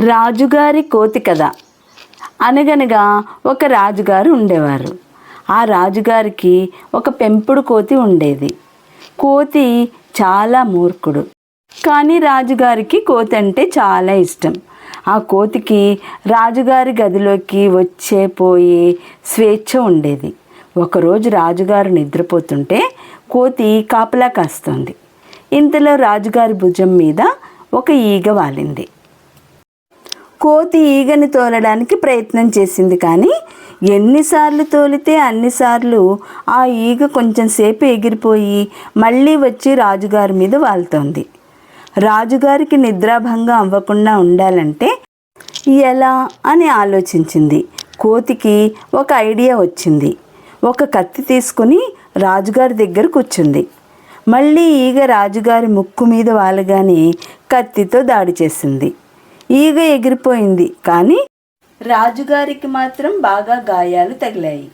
రాజుగారి కోతి కథ. అనగనగా ఒక రాజుగారు ఉండేవారు. ఆ రాజుగారికి ఒక పెంపుడు కోతి ఉండేది. కోతి చాలా మూర్ఖుడు. కానీ రాజుగారికి కోతి అంటే చాలా ఇష్టం. ఆ కోతికి రాజుగారి గదిలోకి వచ్చే పోయే స్వేచ్ఛ ఉండేది. ఒకరోజు రాజుగారు నిద్రపోతుంటే కోతి కాపలా కాస్తుంది. ఇంతలో రాజుగారి భుజం మీద ఒక ఈగ వాలింది. కోతి ఈగని తోలడానికి ప్రయత్నం చేసింది కానీ ఎన్నిసార్లు తోలితే అన్నిసార్లు ఆ ఈగ కొంచెం సేపు ఎగిరిపోయి మళ్ళీ వచ్చి రాజుగారి మీద వాలుతోంది రాజుగారికి నిద్రాభంగం అవ్వకుండా ఉండాలంటే ఎలా అని ఆలోచించింది. కోతికి ఒక ఐడియా వచ్చింది. ఒక కత్తి తీసుకుని రాజుగారి దగ్గర కూర్చుంది. మళ్ళీ ఈగ రాజుగారి ముక్కు మీద వాలగానే కత్తితో దాడి చేసింది. ఈగ ఎగిరిపోయింది. కానీ రాజుగారికి మాత్రం బాగా గాయాలు తగిలాయి.